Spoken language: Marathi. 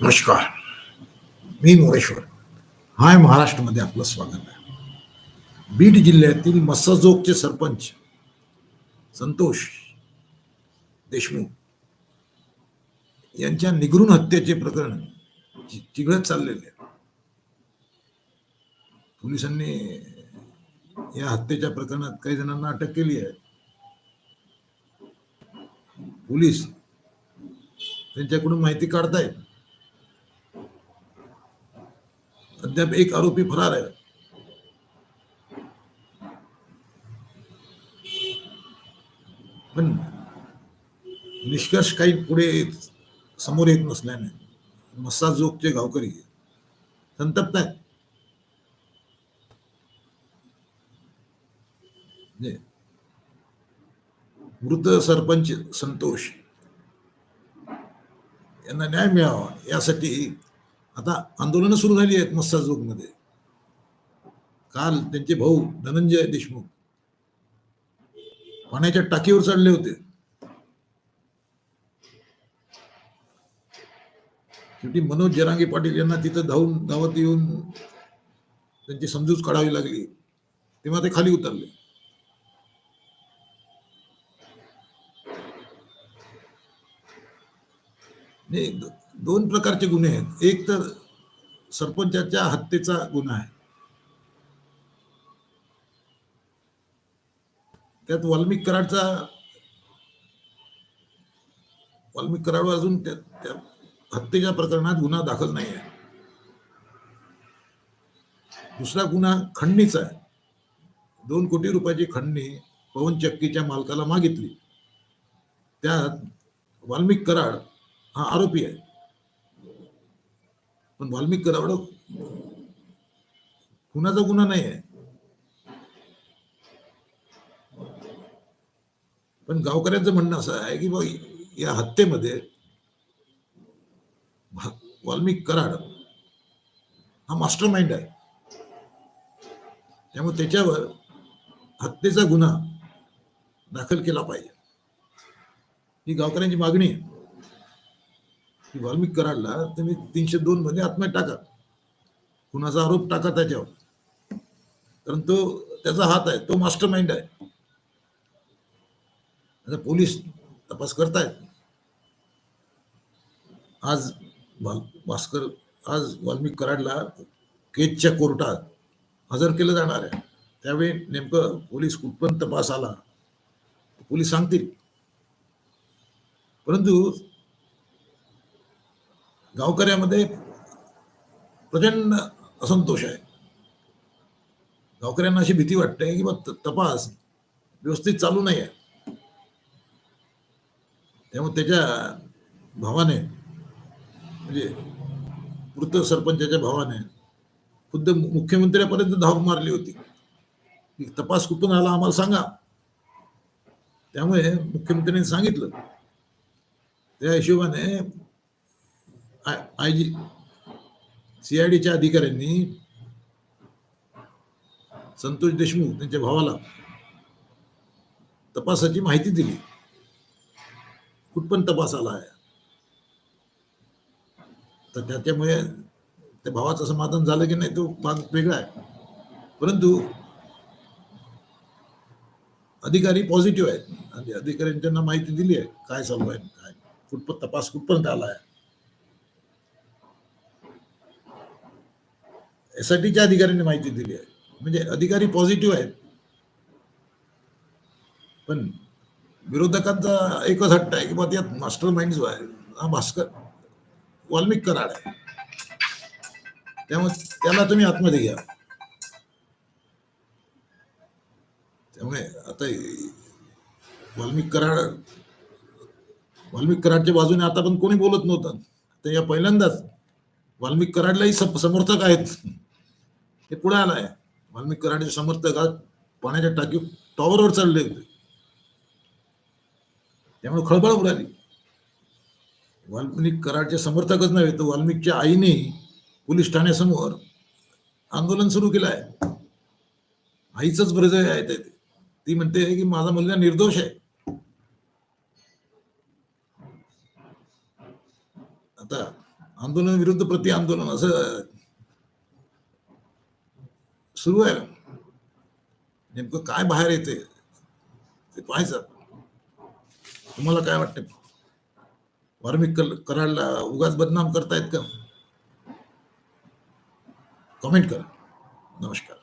नमस्कार. मी मोरेश्वर. हाय महाराष्ट्रामध्ये आपलं स्वागत आहे. बीड जिल्ह्यातील मस्साजोगचे सरपंच संतोष देशमुख यांच्या निगरून हत्येचे प्रकरण चिघळत चाललेले आहे. पोलिसांनी या हत्येच्या प्रकरणात काही जणांना अटक केली आहे. पोलीस त्यांच्याकडून माहिती काढतायत. अद्याप एक आरोपी फरार आहे पण निष्कर्ष काही पुढे समोर येत नसल्याने मस्साजोगचे गावकरी संतप्त आहेत। म्हणजे मृत सरपंच संतोष यांना न्याय मिळावा यासाठी आता आंदोलनं सुरू झाली आहेत मस्साजोगमध्ये काल त्यांचे भाऊ धनंजय देशमुख पाण्याच्या टाकीवर चढले होते. शेवटी मनोज जरांगे पाटील यांना तिथं धावून धावत येऊन त्यांची समजूत काढावी लागली. तेव्हा ते खाली उतरले. नाही दोन प्रकारचे गुन्हे आहेत. एक तर सरपंचाच्या हत्येचा गुन्हा आहे. त्यात वाल्मिक कराडचा वाल्मिक कराड अजून त्या त्या हत्येच्या प्रकरणात गुन्हा दाखल नाही आहे. दुसरा गुन्हा खंडणीचा आहे. दोन कोटी रुपयाची खंडणी पवन चक्कीच्या मालकाला मागितली. त्यात वाल्मिक कराड हा आरोपी आहे. पण वाल्मिक कराड कुणाचा गुन्हा नाही आहे पण गावकऱ्यांचं म्हणणं असं आहे की बा या हत्येमध्ये वाल्मिक कराड हा मास्टर माइंड आहे. त्यामुळे त्याच्यावर हत्येचा गुन्हा दाखल केला पाहिजे. ही गावकऱ्यांची मागणी आहे. की वाल्मिक कराडला तुम्ही तीनशे दोन मध्ये आत्महत्या टाका. कुणाचा आरोप टाका त्याच्यावर. कारण तो त्याचा हात आहे तो मास्टर माइंड आहे. आता पोलीस तपास करतायत. आज भास्कर आज वाल्मिक कराडला केजच्या कोर्टात हजर केलं जाणार आहे. त्यावेळी नेमकं पोलीस कुठपर्यंत तपास आला पोलीस सांगतील. परंतु गावकऱ्यामध्ये प्रचंड असंतोष आहे. गावकऱ्यांना अशी भीती वाटते की बा तपास व्यवस्थित चालू नाही आहे त्यामुळे त्याच्या भावाने म्हणजे मृत सरपंचाच्या भावाने खुद्द मुख्यमंत्र्यापर्यंत धाव मारली होती. की तपास कुठून आला आम्हाला सांगा. त्यामुळे मुख्यमंत्र्यांनी सांगितलं. त्या हिशोबाने आय जी सीआयडीच्या अधिकाऱ्यांनी संतोष देशमुख त्यांच्या भावाला तपासाची माहिती दिली. कुठपण तपास आला आहे. तर त्याच्यामुळे त्या भावाचं समाधान झालं की नाही तो भाग वेगळा आहे. परंतु अधिकारी पॉझिटिव्ह आहेत. आणि अधिकाऱ्यांनी त्यांना माहिती दिली आहे. काय चालू आहे काय कुठपण तपास कुठपर्यंत आला आहे. एस आय टीच्या अधिकाऱ्यांनी माहिती दिली आहे. म्हणजे अधिकारी पॉझिटिव्ह आहेत. पण विरोधकांचा एकच हट्ट आहे की बा त्यात मास्टर माइंड जो आहे हा भास्कर वाल्मिक कराड आहे. त्यामुळे त्याला तुम्ही आतमध्ये घ्या. त्यामुळे आता वाल्मिक कराड वाल्मिक कराडच्या बाजूने आता पण कोणी बोलत नव्हतं. तर या पहिल्यांदाच वाल्मिक कराडलाही समर्थक आहेत. हे पुढे आलाय. वाल्मिक कराडचे समर्थक आज पाण्याच्या टाकी टॉवरवर चढले होते. त्यामुळे खळबळ उडाली. वाल्मिक कराडचे समर्थकच नव्हे तर वाल्मिकच्या आईने पोलीस ठाण्यासमोर आंदोलन सुरू केलं आहे. आईचंच ब्रजय आहे ते ती म्हणते की माझा मुलगा निर्दोष आहे. आता आंदोलन विरुद्ध प्रति आंदोलन असं सुरू आहे. नेमकं काय बाहेर येते ते पाहायचं तुम्हाला काय वाटते वार्मिक कल- कराडला उगाच बदनाम करतायत का? कमेंट करा. नमस्कार.